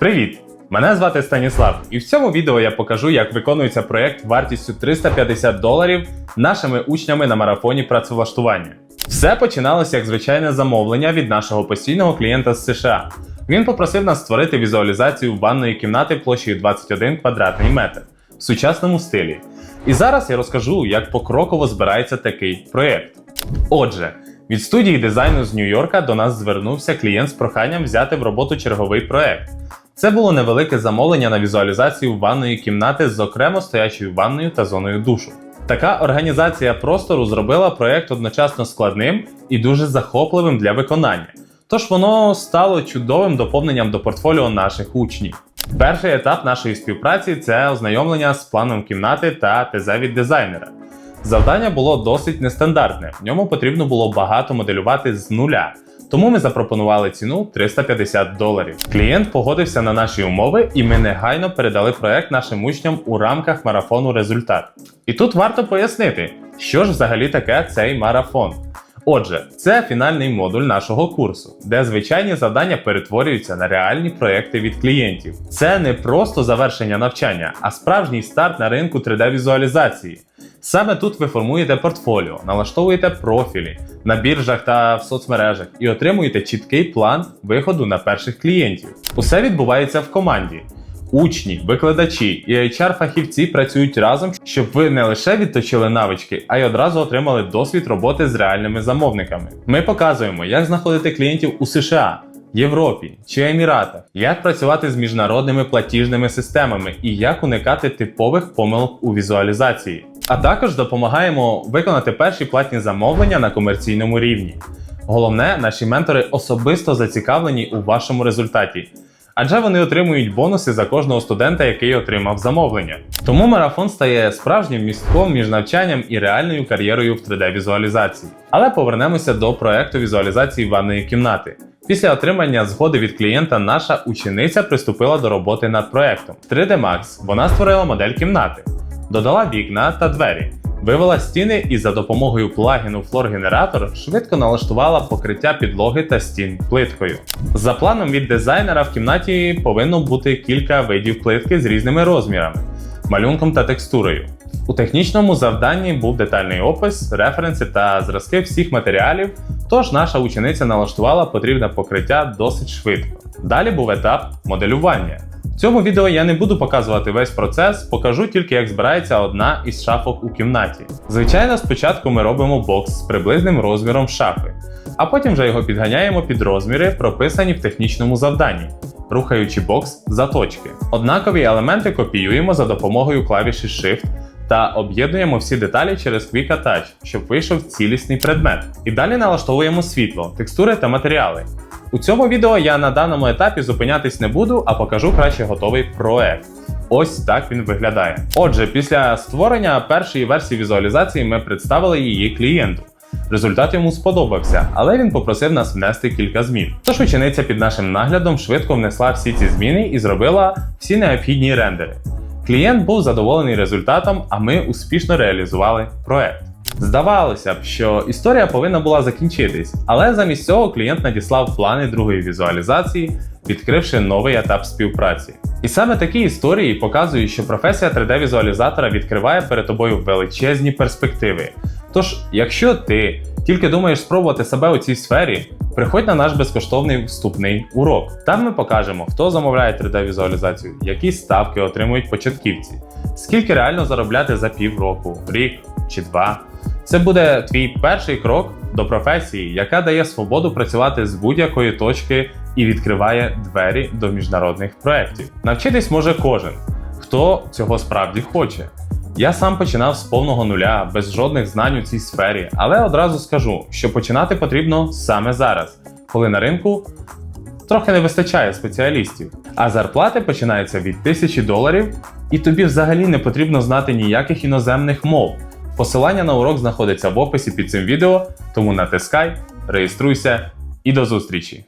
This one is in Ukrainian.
Привіт! Мене звати Станіслав, і в цьому відео я покажу, як виконується проєкт вартістю 350 доларів нашими учнями на марафоні працевлаштування. Все починалося як звичайне замовлення від нашого постійного клієнта з США. Він попросив нас створити візуалізацію ванної кімнати площею 21 квадратний метр в сучасному стилі. І зараз я розкажу, як покроково збирається такий проєкт. Отже, від студії дизайну з Нью-Йорка до нас звернувся клієнт з проханням взяти в роботу черговий проект. Це було невелике замовлення на візуалізацію ванної кімнати з окремо стоячою ванною та зоною душу. Така організація простору зробила проект одночасно складним і дуже захопливим для виконання. Тож воно стало чудовим доповненням до портфоліо наших учнів. Перший етап нашої співпраці це ознайомлення з планом кімнати та ТЗ від дизайнера. Завдання було досить нестандартне, в ньому потрібно було багато моделювати з нуля. Тому ми запропонували ціну 350 доларів. Клієнт погодився на наші умови, і ми негайно передали проект нашим учням у рамках марафону Результат. І тут варто пояснити, що ж взагалі таке цей марафон. Отже, це фінальний модуль нашого курсу, де звичайні завдання перетворюються на реальні проекти від клієнтів. Це не просто завершення навчання, а справжній старт на ринку 3D-візуалізації. Саме тут ви формуєте портфоліо, налаштовуєте профілі на біржах та в соцмережах і отримуєте чіткий план виходу на перших клієнтів. Усе відбувається в команді. Учні, викладачі і HR-фахівці працюють разом, щоб ви не лише відточили навички, а й одразу отримали досвід роботи з реальними замовниками. Ми показуємо, як знаходити клієнтів у США, Європі чи Еміратах, як працювати з міжнародними платіжними системами і як уникати типових помилок у візуалізації. А також допомагаємо виконати перші платні замовлення на комерційному рівні. Головне, наші ментори особисто зацікавлені у вашому результаті адже вони отримують бонуси за кожного студента, який отримав замовлення. Тому марафон стає справжнім містком між навчанням і реальною кар'єрою в 3D-візуалізації. Але повернемося до проекту візуалізації ванної кімнати. Після отримання згоди від клієнта наша учениця приступила до роботи над проектом. 3D Max вона створила модель кімнати, додала вікна та двері. Вивела стіни і за допомогою плагіну Floor-генератор швидко налаштувала покриття підлоги та стін плиткою. За планом від дизайнера в кімнаті повинно бути кілька видів плитки з різними розмірами, малюнком та текстурою. У технічному завданні був детальний опис, референси та зразки всіх матеріалів, тож наша учениця налаштувала потрібне покриття досить швидко. Далі був етап моделювання. Цьому відео я не буду показувати весь процес, покажу тільки, як збирається одна із шафок у кімнаті. Звичайно, спочатку ми робимо бокс з приблизним розміром шафи, а потім вже його підганяємо під розміри, прописані в технічному завданні, рухаючи бокс за точки. Однакові елементи копіюємо за допомогою клавіші Shift та об'єднуємо всі деталі через Quick Attach, щоб вийшов цілісний предмет. І далі налаштовуємо світло, текстури та матеріали. У цьому відео я на даному етапі зупинятись не буду, а покажу краще готовий проект. Ось так він виглядає. Отже, після створення першої версії візуалізації ми представили її клієнту. Результат йому сподобався, але він попросив нас внести кілька змін. Тож учениця під нашим наглядом швидко внесла всі ці зміни і зробила всі необхідні рендери. Клієнт був задоволений результатом, а ми успішно реалізували проект. Здавалося б, що історія повинна була закінчитись, але замість цього клієнт надіслав плани другої візуалізації, відкривши новий етап співпраці. І саме такі історії показують, що професія 3D-візуалізатора відкриває перед тобою величезні перспективи. Тож, якщо ти тільки думаєш спробувати себе у цій сфері, приходь на наш безкоштовний вступний урок. Там ми покажемо, хто замовляє 3D-візуалізацію, які ставки отримують початківці, скільки реально заробляти за півроку, рік чи два. Це буде твій перший крок до професії, яка дає свободу працювати з будь-якої точки і відкриває двері до міжнародних проєктів. Навчитись може кожен, хто цього справді хоче. Я сам починав з повного нуля, без жодних знань у цій сфері, але одразу скажу, що починати потрібно саме зараз, коли на ринку трохи не вистачає спеціалістів, а зарплати починаються від 1000 доларів, і тобі взагалі не потрібно знати ніяких іноземних мов. Посилання на урок знаходиться в описі під цим відео, тому натискай, реєструйся і до зустрічі!